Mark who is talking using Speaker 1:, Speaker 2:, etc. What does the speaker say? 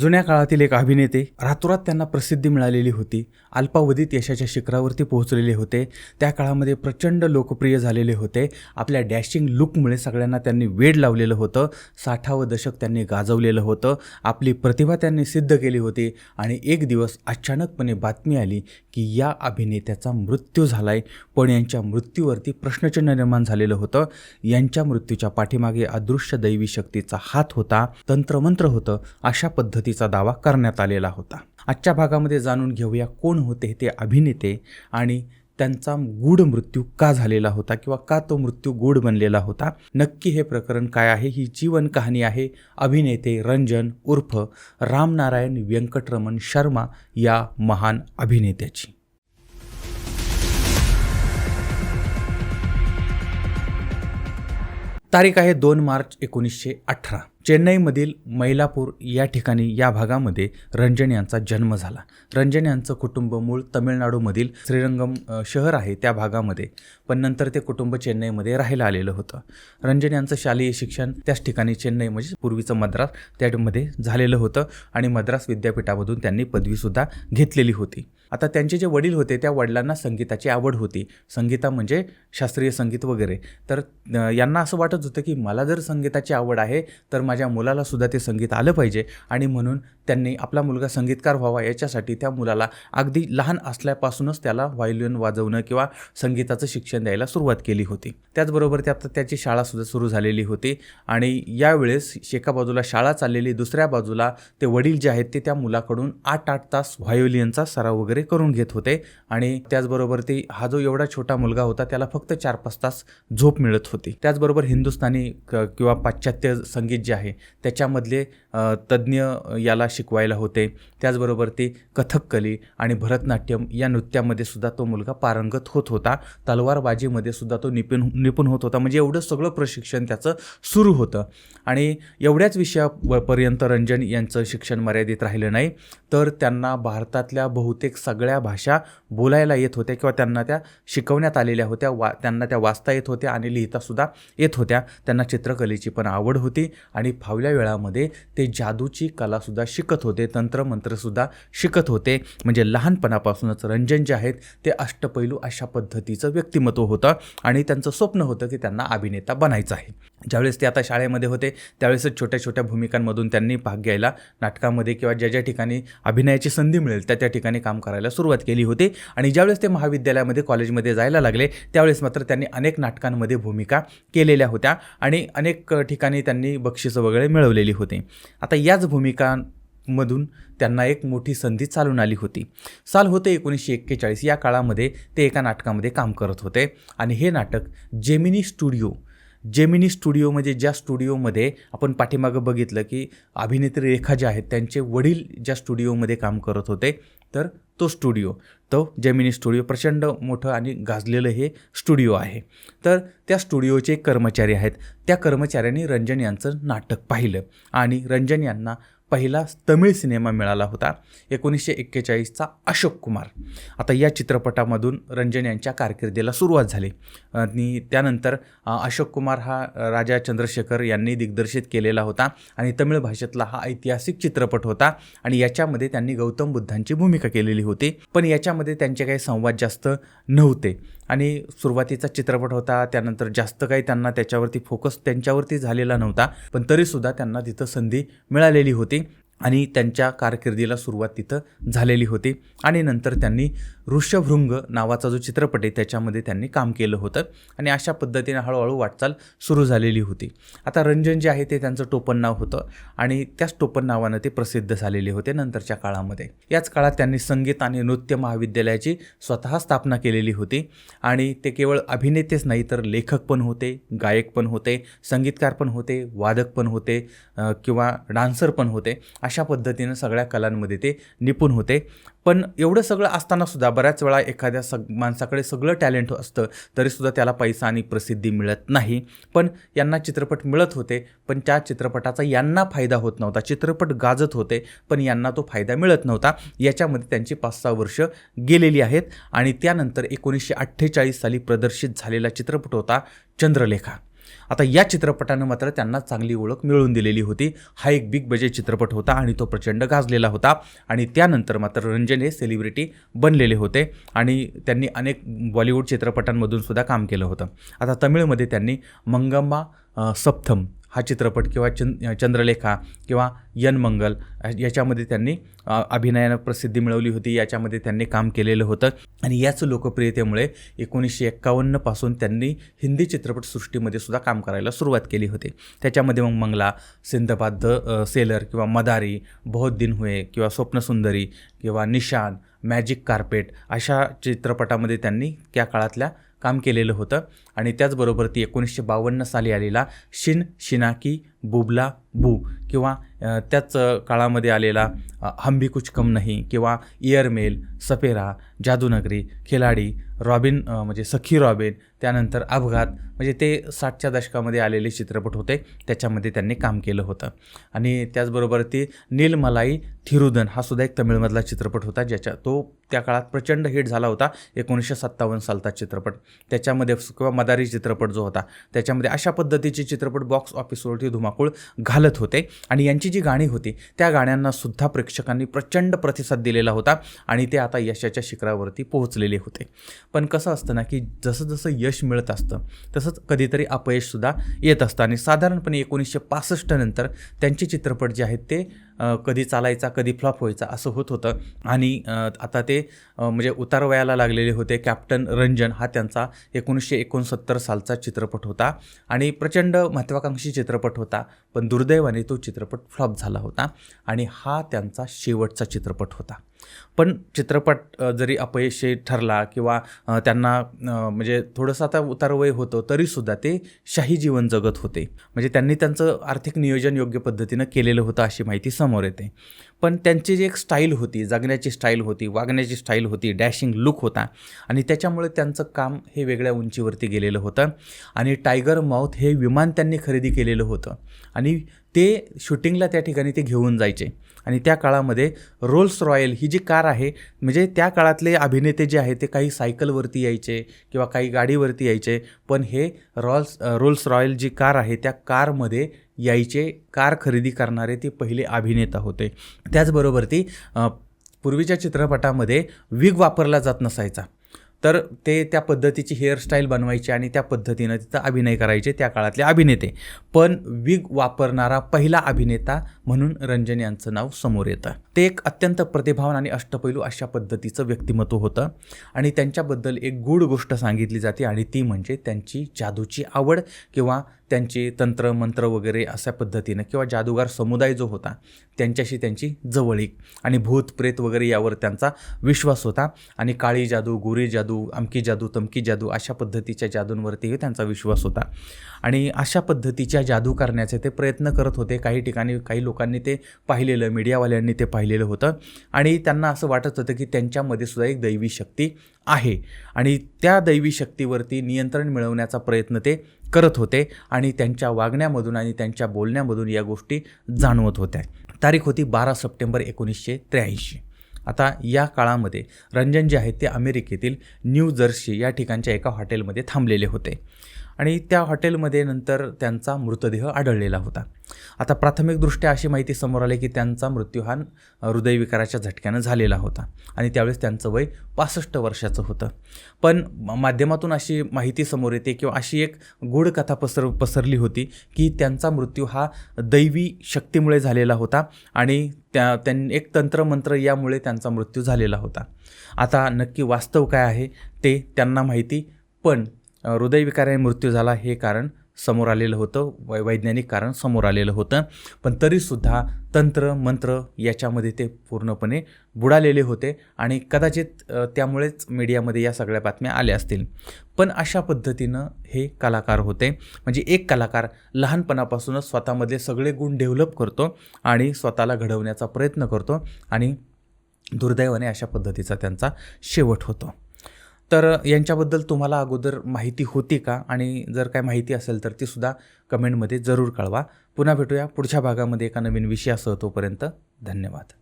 Speaker 1: जुन्या काळातील एक अभिनेते रातोरात त्यांना प्रसिद्धी मिळालेली होती. अल्पावधीत यशाच्या शिखरावरती पोहोचलेले होते. त्या काळामध्ये प्रचंड लोकप्रिय झालेले होते. आपल्या डॅशिंग लुकमुळे सगळ्यांना त्यांनी वेड लावलेलं होतं. साठावं दशक त्यांनी गाजवलेलं होतं. आपली प्रतिभा त्यांनी सिद्ध केली होती आणि एक दिवस अचानकपणे बातमी आली की या अभिनेत्याचा मृत्यू झाला आहे पण यांच्या मृत्यूवरती प्रश्नचिन्ह निर्माण झालेलं होतं. यांच्या मृत्यूच्या पाठीमागे अदृश्य दैवी शक्तीचा हात होता. तंत्रमंत्र होतं. अशा पद्धती पद्धतीचा दावा करण्यात आलेला होता. आजच्या भागामध्ये जाणून घेऊया कोण होते ते अभिनेते आणि त्यांचा गूढ मृत्यू का झालेला होता किंवा का तो मृत्यू गूढ बनलेला होता. नक्की हे प्रकरण काय आहे? ही जीवन कहाणी आहे अभिनेते रंजन उर्फ रामनारायण व्यंकटरमण शर्मा या महान अभिनेत्याची. तारीख आहे दोन मार्च एकोणीसशे अठरा. चेन्नईमधील मैलापूर या ठिकाणी या भागामध्ये रंजन यांचा जन्म झाला. रंजन यांचं कुटुंब मूळ तमिळनाडूमधील श्रीरंगम शहर आहे त्या भागामध्ये. पण नंतर ते कुटुंब चेन्नईमध्ये राहायला आलेलं होतं. रंजन यांचं शालेय शिक्षण त्याच ठिकाणी चेन्नई म्हणजे पूर्वीचं मद्रास त्यामध्ये झालेलं होतं आणि मद्रास विद्यापीठामधून त्यांनी पदवीसुद्धा घेतलेली होती. आता त्यांचे जे वडील होते त्या वडिलांना संगीताची आवड होती. संगीता म्हणजे शास्त्रीय संगीत वगैरे. तर यांना असं वाटत होतं की मला जर संगीताची आवड आहे तर माझ्या मुलाला सुद्धा ते संगीत आलं पाहिजे. आणि म्हणून त्यांनी आपला मुलगा संगीतकार व्हावा याच्यासाठी त्या मुलाला अगदी लहान असल्यापासूनच त्याला व्हायोलिन वाजवणं किंवा संगीताचं शिक्षण द्यायला सुरुवात केली होती. त्याचबरोबर त्यात त्याची शाळासुद्धा सुरू झालेली होती. आणि यावेळेस एका बाजूला शाळा चाललेली दुसऱ्या बाजूला ते वडील जे आहेत ते त्या मुलाकडून आठ आठ तास व्हायोलिनचा सराव वगैरे करून घेत होते. आणि त्याचबरोबर ते हा जो एवढा छोटा मुलगा होता त्याला फक्त फक्त चार पाच तास झोप मिळत होती. त्याचबरोबर हिंदुस्थानी क- किंवा पाश्चात्य संगीत जे आहे त्याच्यामधले तज्ज्ञ याला शिकवायला होते. त्याचबरोबर ते कथककली आणि भरतनाट्यम या नृत्यामध्ये सुद्धा तो मुलगा पारंगत होत होता. तलवारबाजीमध्ये सुद्धा तो निपुण निपुण होत होता. म्हणजे एवढं सगळं प्रशिक्षण त्याचं सुरू होतं. आणि एवढ्याच विषयापर्यंत रंजन यांचं शिक्षण मर्यादित राहिलं नाही. तर त्यांना भारतातल्या बहुतेक सगळ्या भाषा बोलायला येत होत्या किंवा त्यांना त्या शिकवण्यात आलेल्या होत्या. वा त्यांना त्या वाचता येत होत्या आणि लिहितासुद्धा येत होत्या. त्यांना चित्रकलेची पण आवड होती आणि फावल्या वेळामध्ये ते जादूची कलासुद्धा शिकत होते तंत्रमंत्रसुद्धा शिकत होते. म्हणजे लहानपणापासूनच रंजन जे आहेत ते अष्टपैलू अशा पद्धतीचं व्यक्तिमत्व होतं आणि त्यांचं स्वप्न होतं की त्यांना अभिनेता बनायचं आहे. ज्यावेळेस ते आता शाळेमध्ये होते त्यावेळेसच छोट्या छोट्या भूमिकांमधून त्यांनी भाग घ्यायला नाटकामध्ये किंवा ज्या ज्या ठिकाणी अभिनयाची संधी मिळेल त्या त्या ठिकाणी काम करायला सुरुवात केली होती. आणि ज्यावेळेस ते महाविद्यालयामध्ये कॉलेजमध्ये जायला लागले त्यावेळेस मात्र त्यांनी अनेक नाटकांमध्ये भूमिका केलेल्या होत्या आणि अनेक ठिकाणी त्यांनी बक्षिसं वगैरे मिळवलेली होती. आता याच भूमिकांमधून त्यांना एक मोठी संधी चालून आली होती. साल होते एकोणीसशे एक्केचाळीस. या काळामध्ये ते एका नाटकामध्ये काम करत होते आणि हे नाटक जेमिनी स्टुडिओ जेमिनी स्टुडिओ म्हणजे ज्या स्टुडिओमध्ये आपण पाठीमागं बघितलं की अभिनेत्री रेखा ज्या आहेत त्यांचे वडील ज्या स्टुडिओमध्ये काम करत होते तर तो स्टुडिओ. तो जेमिनी स्टुडिओ प्रचंड मोठं आणि गाजलेलं हे स्टुडिओ आहे. तर त्या स्टुडिओचे एक कर्मचारी आहेत. त्या कर्मचाऱ्यांनी रंजन यांचं नाटक पाहिलं आणि रंजन यांना पहिला तमिळ सिनेमा मिळाला होता एकोणीसशे एक्केचाळीसचा अशोक कुमार. आता या चित्रपटामधून रंजन यांच्या कारकिर्दीला सुरुवात झाली. आणि त्यानंतर अशोक कुमार हा राजा चंद्रशेखर यांनी दिग्दर्शित केलेला होता आणि तमिळ भाषेतला हा ऐतिहासिक चित्रपट होता आणि याच्यामध्ये त्यांनी गौतम बुद्धांची भूमिका केलेली होती. पण याच्यामध्ये त्यांचे काही संवाद जास्त नव्हते. आणि सुरुवातीचा चित्रपट होता त्यानंतर जास्त काही त्यांना त्याच्यावरती फोकस त्यांच्यावरती झालेला नव्हता पण तरीसुद्धा त्यांना तिथं संधी मिळालेली होती. आणि त्यांच्या कारकिर्दीला सुरुवात तिथं झालेली होती. आणि नंतर त्यांनी ऋषभृंग नावाचा जो चित्रपट आहे त्याच्यामध्ये त्यांनी काम केलं होतं. आणि अशा पद्धतीने हळूहळू वाटचाल सुरू झालेली होती. आता रंजन जे आहे ते त्यांचं टोपण नाव होतं. आणि त्याच टोपण नावानं ते प्रसिद्ध झालेले होते नंतरच्या काळामध्ये. याच काळात त्यांनी संगीत आणि नृत्य महाविद्यालयाची स्वतः स्थापना केलेली होती. आणि ते केवळ अभिनेतेच नाही तर लेखक पण होते गायक पण होते संगीतकार पण होते वादक पण होते किंवा डान्सर पण होते. अशा पद्धतीनं सगळ्या कलांमध्ये ते निपुण होते. पण एवढं सगळं असतानासुद्धा बऱ्याच वेळा एखाद्या सग माणसाकडे सगळं टॅलेंट असतं तरीसुद्धा त्याला पैसा आणि प्रसिद्धी मिळत नाही. पण यांना चित्रपट मिळत होते पण त्या चित्रपटाचा यांना फायदा होत नव्हता. चित्रपट गाजत होते पण यांना तो फायदा मिळत नव्हता. याच्यामध्ये त्यांची पाच सहा वर्ष गेलेली आहेत आणि त्यानंतर एकोणीसशे अठ्ठेचाळीस साली प्रदर्शित झालेला चित्रपट होता चंद्रलेखा. आता या चित्रपटानं मात्र त्यांना चांगली ओळख मिळवून दिलेली होती. हा एक बिग बजेट चित्रपट होता आणि तो प्रचंड गाजलेला होता. आणि त्यानंतर मात्र रंजन हे सेलिब्रिटी बनलेले होते आणि त्यांनी अनेक बॉलिवूड चित्रपटांमधून सुद्धा काम केलं होतं. आता तमिळमध्ये त्यांनी मंगम्मा सप्तम हा चित्रपट किंवा चंद चंद्रलेखा किंवा यन मंगल याच्यामध्ये त्यांनी अभिनयानं प्रसिद्धी मिळवली होती याच्यामध्ये त्यांनी काम केलेलं होतं. आणि याच लोकप्रियतेमुळे एकोणीसशे एक्कावन्नपासून त्यांनी हिंदी चित्रपटसृष्टीमध्ये सुद्धा काम करायला सुरुवात केली होती. त्याच्यामध्ये मग मंगला सिंधबाद द सेलर किंवा मदारी बहुत दिन हुए किंवा स्वप्नसुंदरी किंवा निशान मॅजिक कार्पेट अशा चित्रपटामध्ये त्यांनी त्या काळातल्या काम केलेलं होतं. आणि त्याचबरोबर ती एकोणीसशे बावन्न साली आलेला शिन शिनाकी बुबला बू किंवा त्याच काळामध्ये आलेला अ, हम भी कुछ कम नहीं किंवा इयरमेल सपेरा जादूनगरी खिलाडी रॉबिन म्हणजे सखी रॉबिन त्यानंतर अपघात म्हणजे ते साठच्या दशकामध्ये आलेले चित्रपट होते त्याच्यामध्ये त्यांनी काम केलं होतं. आणि त्याचबरोबर ती नीलमलाई थिरुदन हा सुद्धा एक तमिळमधला चित्रपट होता ज्याच्या तो त्या काळात प्रचंड हिट झाला होता एकोणीसशे सत्तावन्न सालचा चित्रपट. त्याच्यामध्ये किंवा मदारी चित्रपट जो होता त्याच्यामध्ये अशा पद्धतीचे चित्रपट बॉक्स ऑफिसवरती धुमाकूळ घालत होते. आणि यांची जी गाणी होती त्या गाण्यांना सुद्धा प्रेक्षकांनी प्रचंड प्रतिसाद दिलेला होता आणि ते आता यशाच्या शिखरावरती पोहोचलेले होते. पण कसं असतं ना की जसं जसं यश मिळत असतं तसंच कधीतरी अपयशसुद्धा येत असतं. आणि साधारणपणे एकोणीसशे पासष्ट नंतर त्यांचे चित्रपट जे आहेत ते कधी चालायचा कधी फ्लॉप व्हायचा असं होत होतं. आणि आता ते म्हणजे म्हणजे उतारवयाला लागलेले होते कॅप्टन रंजन हा त्यांचा एकोणीसशे एकोणसत्तर सालचा चित्रपट होता. आणि प्रचंड महत्त्वाकांक्षी चित्रपट होता पण दुर्दैवाने तो चित्रपट फ्लॉप झाला होता. आणि हा त्यांचा शेवटचा चित्रपट होता. पण चित्रपट जरी अपयशी ठरला किंवा त्यांना म्हणजे थोडंसं आता उतारवय होतं तरीसुद्धा ते शाही जीवन जगत होते. म्हणजे त्यांनी त्यांचं आर्थिक नियोजन योग्य पद्धतीनं केलेलं होतं अशी माहिती समोर येते. पण त्यांची जी एक स्टाईल होती जगण्याची स्टाईल होती वागण्याची स्टाईल होती डॅशिंग लुक होता आणि त्याच्यामुळे त्यांचं काम हे वेगळ्या उंचीवरती गेलेलं होतं आणि टायगर माउथ हे विमान त्यांनी खरेदी केलेलं होतं आणि ते शूटिंगला त्या ठिकाणी ते घेऊन जायचे आणि त्या काळामध्ये रोल्स रॉयल ही जी कार आहे म्हणजे त्या काळातले अभिनेते जे आहेत ते काही सायकलवरती यायचे किंवा काही गाडीवरती यायचे पण हे रॉल्स रोल्स रॉयल जी कार आहे त्या कारमध्ये यायचे कार खरेदी करणारे ते पहिले अभिनेता होते. त्याचबरोबर ती पूर्वीच्या चित्रपटामध्ये विग वापरला जात नसायचा. तर ते त्या पद्धतीची हेअरस्टाईल बनवायचे आणि त्या पद्धतीनं तिथं अभिनय करायचे त्या काळातले अभिनेते. पण विग वापरणारा पहिला अभिनेता म्हणून रंजन यांचं नाव समोर येतं. ते एक अत्यंत प्रतिभावान आणि अष्टपैलू अशा पद्धतीचं व्यक्तिमत्व होतं आणि त्यांच्याबद्दल एक गूढ गोष्ट सांगितली जाते आणि ती म्हणजे त्यांची जादूची आवड किंवा त्यांचे तंत्र मंत्र वगैरे अशा पद्धतीनं किंवा जादूगार समुदाय जो होता त्यांच्याशी त्यांची जवळीक आणि भूत प्रेत वगैरे यावर त्यांचा विश्वास होता आणि काळी जादू गोरी जादू अमकी जादू तमकी जादू अशा पद्धतीच्या जादूंवरतीही त्यांचा विश्वास होता. आणि अशा पद्धतीच्या जादू करण्याचे ते प्रयत्न करत होते. काही ठिकाणी काही लोकांनी ते पाहिलेलं मीडियावाल्यांनी ते पाहिलेलं होतं. आणि त्यांना असं वाटत होतं की त्यांच्यामध्ये सुद्धा एक दैवी शक्ती आहे. आणि त्या दैवी शक्तीवरती नियंत्रण मिळवण्याचा प्रयत्न ते करत होते आणि त्यांच्या वागण्यामधून आणि त्यांच्या बोलण्यामधून या गोष्टी जाणवत होत्या. तारीख होती बारा सप्टेंबर एकोणीसशे त्र्याऐंशी. आता या काळामध्ये रंजन जे आहेत ते अमेरिकेतील न्यू जर्सी या ठिकाणच्या एका हॉटेलमध्ये थांबलेले होते. आणि त्या हॉटेलमध्ये नंतर त्यांचा मृतदेह आढळलेला होता. आता प्राथमिकदृष्ट्या अशी माहिती समोर आली की त्यांचा मृत्यू हा हृदयविकाराच्या झटक्यानं झालेला होता आणि त्यावेळेस त्यांचं वय पासष्ट वर्षाचं होतं. पण माध्यमातून अशी माहिती समोर येते किंवा अशी एक गूढ कथा पसर पसरली होती की त्यांचा मृत्यू हा दैवी शक्तीमुळे झालेला होता आणि त्या त्यां एक तंत्रमंत्र यामुळे त्यांचा मृत्यू झालेला होता. आता नक्की वास्तव काय आहे ते त्यांना माहिती पण हृदयविकाराने मृत्यू झाला हे कारण समोर आलेलं होतं. वै वैज्ञानिक कारण समोर आलेलं होतं. पण तरीसुद्धा तंत्र मंत्र याच्यामध्ये ते पूर्णपणे बुडालेले होते आणि कदाचित त्यामुळेच मीडियामध्ये या सगळ्या बातम्या आल्या असतील. पण अशा पद्धतीनं हे कलाकार होते. म्हणजे एक कलाकार लहानपणापासूनच स्वतःमधले सगळे गुण डेव्हलप करतो आणि स्वतःला घडवण्याचा प्रयत्न करतो आणि दुर्दैवाने अशा पद्धतीचा त्यांचा शेवट होतो. तर यांच्याबद्दल तुम्हाला अगोदर माहिती होती का? आणि जर काय माहिती असेल तर ती सुद्धा कमेंटमध्ये जरूर कळवा. पुन्हा भेटूया पुढच्या भागामध्ये एका नवीन विषयासह तोपर्यंत धन्यवाद.